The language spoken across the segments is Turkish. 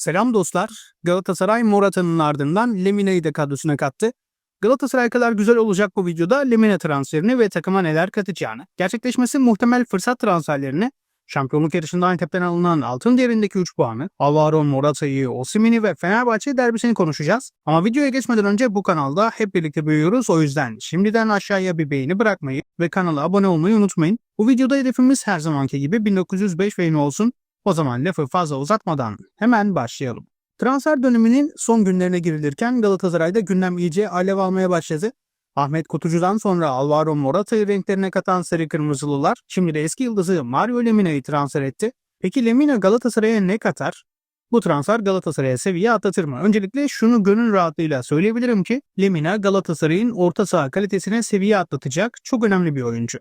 Selam dostlar. Galatasaray Morata'nın ardından Lemina'yı da kadrosuna kattı. Galatasaray kadar güzel olacak bu videoda Lemina transferini ve takıma neler katacağını, gerçekleşmesi muhtemel fırsat transferlerini, şampiyonluk yarışında Antep'ten alınan altın değerindeki 3 puanı, Alvaro Morata'yı, Osimhen'i ve Fenerbahçe derbisini konuşacağız. Ama videoya geçmeden önce bu kanalda hep birlikte büyüyoruz. O yüzden şimdiden aşağıya bir beğeni bırakmayı ve kanala abone olmayı unutmayın. Bu videoda hedefimiz her zamanki gibi 1905 beğeni olsun. O zaman lafı fazla uzatmadan hemen başlayalım. Transfer döneminin son günlerine girilirken Galatasaray'da gündem iyice alev almaya başladı. Ahmet Kutucu'dan sonra Alvaro Morata'yı renklerine katan Sarı Kırmızılılar şimdi de eski yıldızı Mario Lemina'yı transfer etti. Peki Lemina Galatasaray'a ne katar? Bu transfer Galatasaray'a seviye atlatır mı? Öncelikle şunu gönül rahatlığıyla söyleyebilirim ki Lemina Galatasaray'ın orta saha kalitesine seviye atlatacak çok önemli bir oyuncu.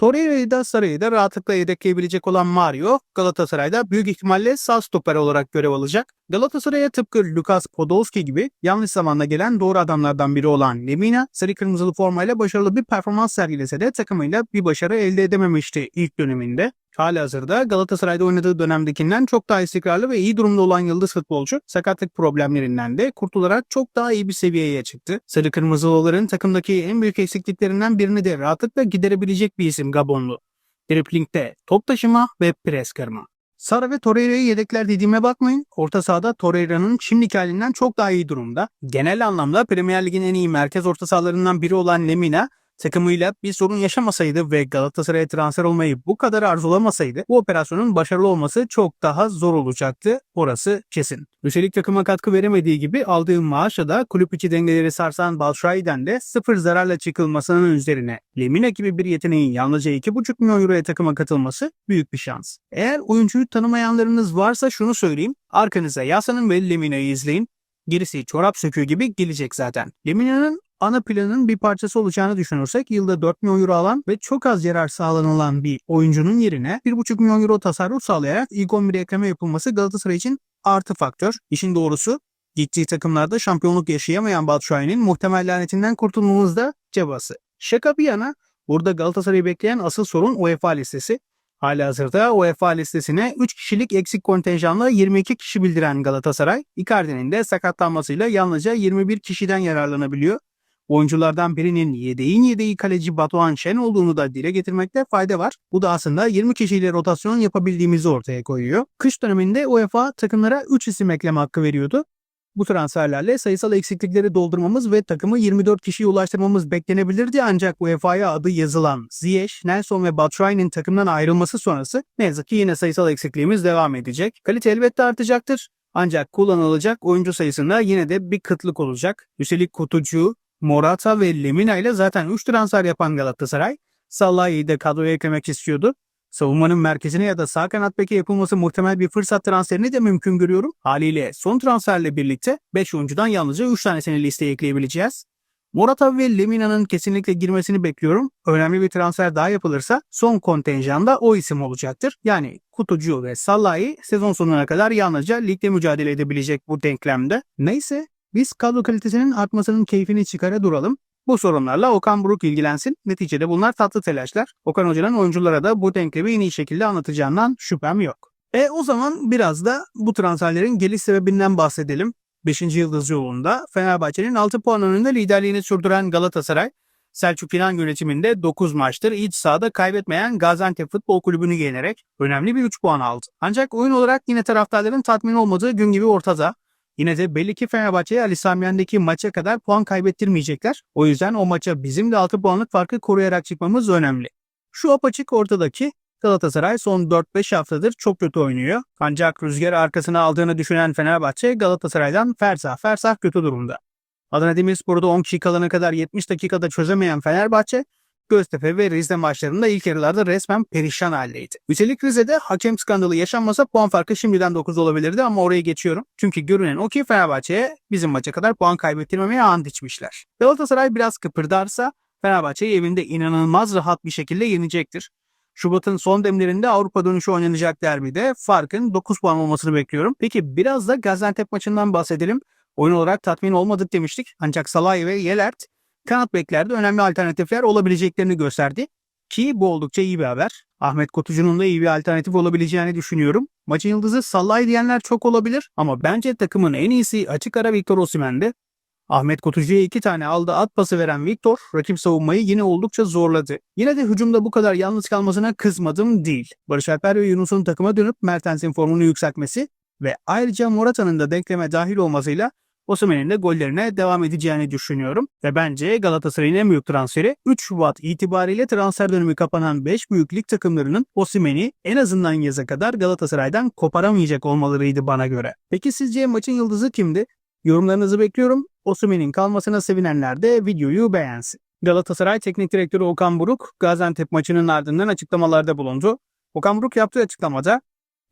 Torreira'yı da Sarı'yı da rahatlıkla yedekleyebilecek olan Mario, Galatasaray'da büyük ihtimalle sağ stoper olarak görev alacak. Galatasaray'a tıpkı Lukas Podolski gibi yanlış zamanda gelen doğru adamlardan biri olan Lemina, sarı kırmızılı formayla başarılı bir performans sergilese de takımıyla bir başarı elde edememişti ilk döneminde. Halihazırda Galatasaray'da oynadığı dönemdekinden çok daha istikrarlı ve iyi durumda olan yıldız futbolcu sakatlık problemlerinden de kurtularak çok daha iyi bir seviyeye çıktı. Sarı Kırmızılıların takımdaki en büyük eksikliklerinden birini de rahatlıkla giderebilecek bir isim Gabonlu. Dripling'de top taşıma ve pres kırma. Sara ve Torreira'yı yedekler dediğime bakmayın. Orta sahada Torreira'nın şimdiki halinden çok daha iyi durumda. Genel anlamda Premier Lig'in en iyi merkez orta sahalarından biri olan Lemina takımıyla bir sorun yaşamasaydı ve Galatasaray'a transfer olmayı bu kadar arzulamasaydı bu operasyonun başarılı olması çok daha zor olacaktı. Orası kesin. Üstelik takıma katkı veremediği gibi aldığı maaşla da kulüp içi dengeleri sarsan Balşrai'den de sıfır zararla çıkılmasının üzerine Lemina gibi bir yeteneğin yalnızca 2,5 milyon euroya takıma katılması büyük bir şans. Eğer oyuncuyu tanımayanlarınız varsa şunu söyleyeyim. Arkanıza yaslanın ve Lemina'yı izleyin. Gerisi çorap söküğü gibi gelecek zaten. Lemina'nın ana planın bir parçası olacağını düşünürsek yılda 4 milyon euro alan ve çok az yarar sağlanılan bir oyuncunun yerine 1,5 milyon euro tasarruf sağlayarak ilk 11'e ekleme yapılması Galatasaray için artı faktör. İşin doğrusu gittiği takımlarda şampiyonluk yaşayamayan Batshuayi'nin muhtemel lanetinden kurtulmamız da cebası. Şaka bir yana burada Galatasaray'ı bekleyen asıl sorun UEFA listesi. Halihazırda UEFA listesine 3 kişilik eksik kontenjanla 22 kişi bildiren Galatasaray, Icardi'nin de sakatlanmasıyla yalnızca 21 kişiden yararlanabiliyor. Oyunculardan birinin yedeğin yedeği kaleci Batuhan Şen olduğunu da dile getirmekte fayda var. Bu da aslında 20 kişiyle rotasyon yapabildiğimizi ortaya koyuyor. Kış döneminde UEFA takımlara 3 isim ekleme hakkı veriyordu. Bu transferlerle sayısal eksiklikleri doldurmamız ve takımı 24 kişiye ulaştırmamız beklenebilirdi ancak UEFA'ya adı yazılan Ziyech, Nelson ve Batshuayi'nin takımdan ayrılması sonrası ne yazık ki yine sayısal eksikliğimiz devam edecek. Kalite elbette artacaktır. Ancak kullanılacak oyuncu sayısında yine de bir kıtlık olacak. Üstelik kutucu, Morata ve Lemina ile zaten 3 transfer yapan Galatasaray, Salah'ı da kadroya eklemek istiyordu. Savunmanın merkezine ya da sağ kanat beke yapılması muhtemel bir fırsat transferini de mümkün görüyorum. Haliyle son transferle birlikte 5 oyuncudan yalnızca 3 tanesini listeye ekleyebileceğiz. Morata ve Lemina'nın kesinlikle girmesini bekliyorum. Önemli bir transfer daha yapılırsa son kontenjanda o isim olacaktır. Yani Kutucu ve Salah'ı sezon sonuna kadar yalnızca ligde mücadele edebilecek bu denklemde. Neyse biz kadro kalitesinin artmasının keyfini çıkara duralım. Bu sorunlarla Okan Buruk ilgilensin. Neticede bunlar tatlı telaşlar. Okan Hoca'nın oyunculara da bu denklemi en iyi şekilde anlatacağından şüphem yok. E o zaman biraz da bu transferlerin geliş sebebinden bahsedelim. 5. yıldız yolunda Fenerbahçe'nin 6 puan önünde liderliğini sürdüren Galatasaray, Selçuk İnan yönetiminde 9 maçtır iç sahada kaybetmeyen Gaziantep Futbol Kulübü'nü yenerek önemli bir 3 puan aldı. Ancak oyun olarak yine taraftarların tatmin olmadığı gün gibi ortada. Yine de belli ki Fenerbahçe'ye Ali Samiyen'deki maça kadar puan kaybettirmeyecekler. O yüzden o maça bizim de 6 puanlık farkı koruyarak çıkmamız önemli. Şu apaçık ortadaki Galatasaray son 4-5 haftadır çok kötü oynuyor. Ancak rüzgar arkasına aldığını düşünen Fenerbahçe Galatasaray'dan fersah fersah kötü durumda. Adana Demirspor'da 10 kişi kalana kadar 70 dakikada çözemeyen Fenerbahçe Göztepe ve Rize maçlarında ilk yarılarda resmen perişan haldeydi. Üstelik Rize'de hakem skandalı yaşanmasa puan farkı şimdiden 9 olabilirdi ama oraya geçiyorum. Çünkü görünen o ki Fenerbahçe'ye bizim maça kadar puan kaybettirmemeye ant içmişler. Galatasaray biraz kıpırdarsa Fenerbahçe'yi evinde inanılmaz rahat bir şekilde yenecektir. Şubat'ın son demlerinde Avrupa dönüşü oynanacak derbide farkın 9 puan olmasını bekliyorum. Peki biraz da Gaziantep maçından bahsedelim. Oyun olarak tatmin olmadık demiştik. Ancak Salay ve Yelert kanat beklerde önemli alternatifler olabileceklerini gösterdi. Ki bu oldukça iyi bir haber. Ahmet Kutucu'nun da iyi bir alternatif olabileceğini düşünüyorum. Maçın yıldızı Sallah diyenler çok olabilir ama bence takımın en iyisi açık ara Victor Osimhen'de. Ahmet Kutucu'ya iki tane aldı at pası veren Victor, rakip savunmayı yine oldukça zorladı. Yine de hücumda bu kadar yalnız kalmasına kızmadım değil. Barış Alper ve Yunus'un takıma dönüp Mertens'in formunu yükseltmesi ve ayrıca Morata'nın da denkleme dahil olmasıyla Osimhen'in de gollerine devam edeceğini düşünüyorum. Ve bence Galatasaray'ın en büyük transferi 3 Şubat itibariyle transfer dönemi kapanan 5 büyük lig takımlarının Osimhen'i en azından yaza kadar Galatasaray'dan koparamayacak olmalarıydı bana göre. Peki sizce maçın yıldızı kimdi? Yorumlarınızı bekliyorum. Osimhen'in kalmasına sevinenler de videoyu beğensin. Galatasaray Teknik Direktörü Okan Buruk, Gaziantep maçının ardından açıklamalarda bulundu. Okan Buruk yaptığı açıklamada,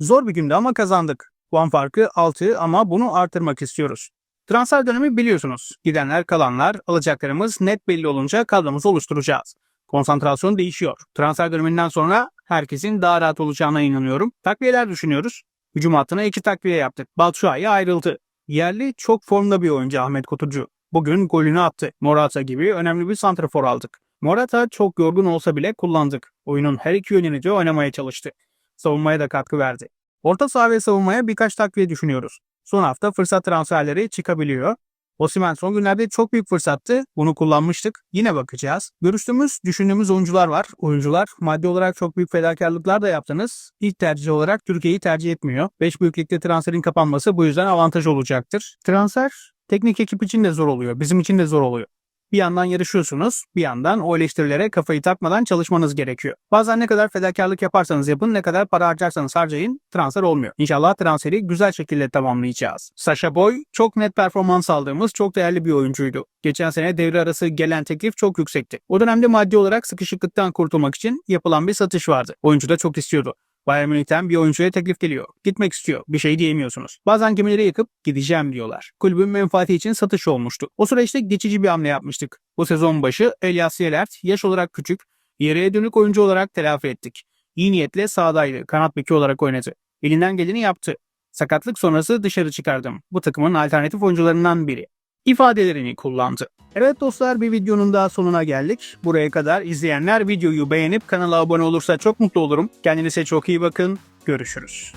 Zor bir gündü ama kazandık. Puan farkı 6 ama bunu artırmak istiyoruz. Transfer dönemi biliyorsunuz. Gidenler kalanlar, alacaklarımız net belli olunca kadromuzu oluşturacağız. Konsantrasyon değişiyor. Transfer döneminden sonra herkesin daha rahat olacağına inanıyorum. Takviyeler düşünüyoruz. Hücum hattına iki takviye yaptık. Batshuayi ayrıldı. Yerli çok formda bir oyuncu Ahmet Kutucu. Bugün golünü attı. Morata gibi önemli bir santrafor aldık. Morata çok yorgun olsa bile kullandık. Oyunun her iki yönünü de oynamaya çalıştı. Savunmaya da katkı verdi. Orta saha ve savunmaya birkaç takviye düşünüyoruz. Son hafta fırsat transferleri çıkabiliyor. Osimhen son günlerde çok büyük fırsattı. Bunu kullanmıştık. Yine bakacağız. Görüştüğümüz, düşündüğümüz oyuncular var. Oyuncular maddi olarak çok büyük fedakarlıklar da yaptınız. İlk tercih olarak Türkiye'yi tercih etmiyor. 5 büyük ligde transferin kapanması bu yüzden avantaj olacaktır. Transfer teknik ekip için de zor oluyor. Bizim için de zor oluyor. Bir yandan yarışıyorsunuz, bir yandan o eleştirilere kafayı takmadan çalışmanız gerekiyor. Bazen ne kadar fedakarlık yaparsanız yapın, ne kadar para harcarsanız harcayın, transfer olmuyor. İnşallah transferi güzel şekilde tamamlayacağız. Sasha Boy çok net performans aldığımız çok değerli bir oyuncuydu. Geçen sene devre arası gelen teklif çok yüksekti. O dönemde maddi olarak sıkışıklıktan kurtulmak için yapılan bir satış vardı. Oyuncu da çok istiyordu. Bayern Münih'ten bir oyuncuya teklif geliyor. Gitmek istiyor. Bir şey diyemiyorsunuz. Bazen gemileri yakıp gideceğim diyorlar. Kulübün menfaati için satış olmuştu. O süreçte geçici bir hamle yapmıştık. Bu sezon başı Elias Yelert yaş olarak küçük, yere dönük oyuncu olarak telafi ettik. İyi niyetle sağdaydı. Kanat beki olarak oynadı. Elinden geleni yaptı. Sakatlık sonrası dışarı çıkardım. Bu takımın alternatif oyuncularından biri. İfadelerini kullandı. Evet dostlar bir videonun daha sonuna geldik. Buraya kadar izleyenler videoyu beğenip kanala abone olursa çok mutlu olurum. Kendinize çok iyi bakın. Görüşürüz.